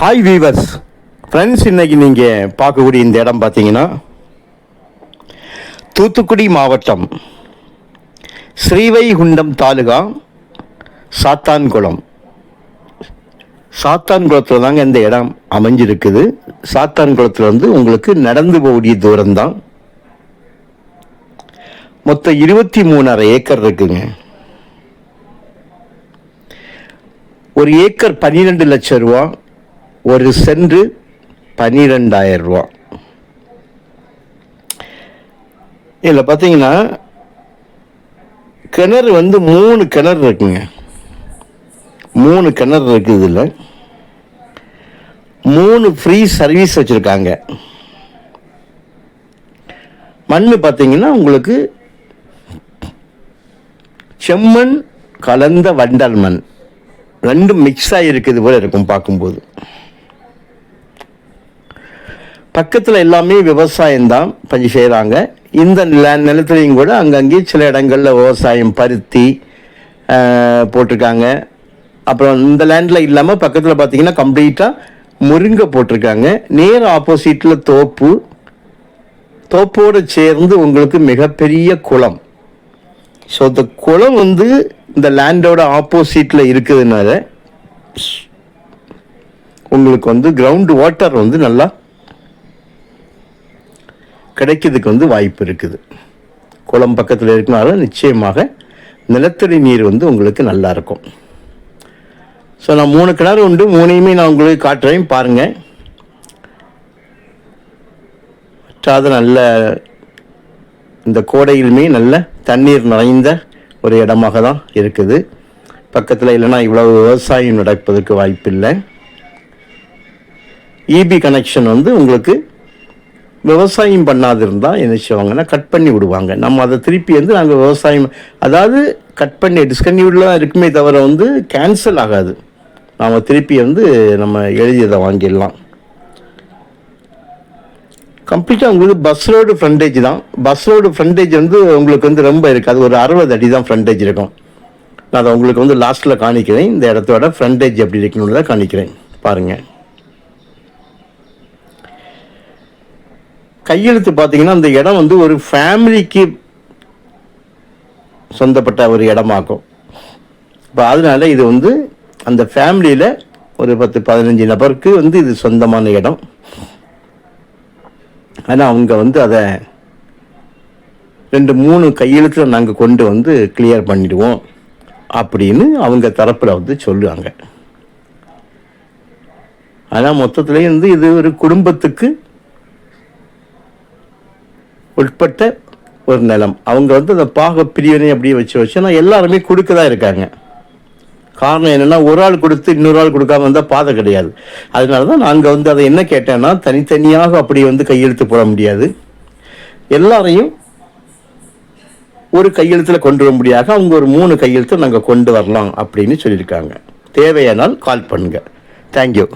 Hi viewers friends இன்னைக்கு நீங்கள் பார்க்கக்கூடிய இந்த இடம் பார்த்தீங்கன்னா தூத்துக்குடி மாவட்டம் ஸ்ரீவைகுண்டம் தாலுகா சாத்தான்குளம். சாத்தான்குளத்தில் தாங்க இந்த இடம் அமைஞ்சிருக்குது. சாத்தான்குளத்தில் வந்து உங்களுக்கு நடந்து போகக்கூடிய தூரம்தான். மொத்தம் இருபத்தி மூணரை ஏக்கர் இருக்குங்க. ஒரு ஏக்கர் பன்னிரெண்டு லட்சம் ரூபா ஒரு சென்று பன்னிரெண்டாயிரம் ரூபா. இதில் பார்த்தீங்கன்னா கிணறு வந்து மூணு கிணறு இருக்குங்க. மூணு கிணறு இருக்குது இதில். மூணு ஃப்ரீ சர்வீஸ் வச்சுருக்காங்க. மண் பார்த்தீங்கன்னா உங்களுக்கு செம்மண் கலந்த வண்டல் மண். ரெண்டும் மிக்ஸ் ஆகிருக்குது போல இருக்கும் பார்க்கும்போது. பக்கத்தில் எல்லாமே விவசாயம்தான் பஞ்சு செய்கிறாங்க இந்த நிலத்துலையும் கூட அங்கங்கே சில இடங்களில் விவசாயம் பருத்தி போட்டிருக்காங்க. அப்புறம் இந்த லேண்டில் இல்லாமல் பக்கத்தில் பார்த்தீங்கன்னா கம்ப்ளீட்டாக முருங்கை போட்டிருக்காங்க. நேர் ஆப்போசிட்டில் தோப்பு. தோப்போடு சேர்ந்து உங்களுக்கு மிகப்பெரிய குளம். ஸோ இந்த குளம் வந்து இந்த லேண்டோட ஆப்போசிட்டில் இருக்குதுனால உங்களுக்கு வந்து கிரவுண்ட் வாட்டர் வந்து நல்லா கிடைக்கிறதுக்கு வந்து வாய்ப்பு இருக்குது. குளம் பக்கத்தில் இருக்கனால நிச்சயமாக நிலத்தடி நீர் வந்து உங்களுக்கு நல்லா இருக்கும். ஸோ நான் மூணு கிணறு உண்டு. மூணையுமே நான் உங்களுக்கு காட்டுறேன். பாருங்கள் வற்றாத நல்ல இந்த கோடையிலுமே நல்ல தண்ணீர் நிறைந்த ஒரு இடமாக தான் இருக்குது. பக்கத்தில் இல்லைன்னா இவ்வளவு விவசாயம் நடப்பதற்கு வாய்ப்பில்லை. இபி கனெக்ஷன் வந்து உங்களுக்கு விவசாயம் பண்ணாதிருந்தால் என்ன செய்வாங்கன்னா கட் பண்ணி விடுவாங்க. நம்ம அதை திருப்பி வந்து நாங்கள் விவசாயம் அதாவது கட் பண்ணி டிஸ்கன்யூவில் தான் இருக்குமே தவிர வந்து கேன்சல் ஆகாது. நாம் திருப்பி வந்து நம்ம எழுதியதை வாங்கிடலாம். கம்ப்ளீட்டாக உங்களுக்கு பஸ் ரோடு ஃப்ரண்டேஜ் தான். பஸ் ரோடு ஃப்ரண்டேஜ் வந்து உங்களுக்கு வந்து ரொம்ப இருக்காது ஒரு அறுபது அடி தான் ஃப்ரண்டேஜ் இருக்கும். நான் அதை உங்களுக்கு வந்து லாஸ்ட்டில் காணிக்கிறேன். இந்த இடத்தோட ஃப்ரண்டேஜ் எப்படி இருக்கணும்னு தான் காணிக்கிறேன். பாருங்கள் கையெழுத்து பார்த்தீங்கன்னா அந்த இடம் வந்து ஒரு ஃபேமிலிக்கு சொந்தப்பட்ட ஒரு இடமாக்கும். இப்போ அதனால இது வந்து அந்த ஃபேமிலியில் ஒரு பத்து பதினஞ்சு நபருக்கு வந்து இது சொந்தமான இடம். ஆனால் அவங்க வந்து அதை ரெண்டு மூணு கையெழுத்தில் நாங்கள் கொண்டு வந்து கிளியர் பண்ணிடுவோம் அப்படின்னு அவங்க தரப்பில் வந்து சொல்லுவாங்க. ஆனால் மொத்தத்துலேயே வந்து இது ஒரு குடும்பத்துக்கு உட்பட்ட ஒரு நிலம். அவங்க வந்து அந்த பாக பிரிவினை அப்படியே வச்சு வச்சு நான் எல்லாருமே கொடுக்க தான் இருக்காங்க. காரணம் என்னென்னா ஒரு ஆள் கொடுத்து இன்னொரு ஆள் கொடுக்காம இருந்தால் பாதை கிடையாது. அதனால தான் நாங்கள் வந்து அதை என்ன கேட்டேன்னா தனித்தனியாக அப்படி வந்து கையெழுத்து போட முடியாது. எல்லாரையும் ஒரு கையெழுத்தில் கொண்டு வர முடியாத. அவங்க ஒரு மூணு கையெழுத்து நாங்கள் கொண்டு வரலாம் அப்படின்னு சொல்லியிருக்காங்க. தேவையானால் கால் பண்ணுங்க. தேங்க்யூ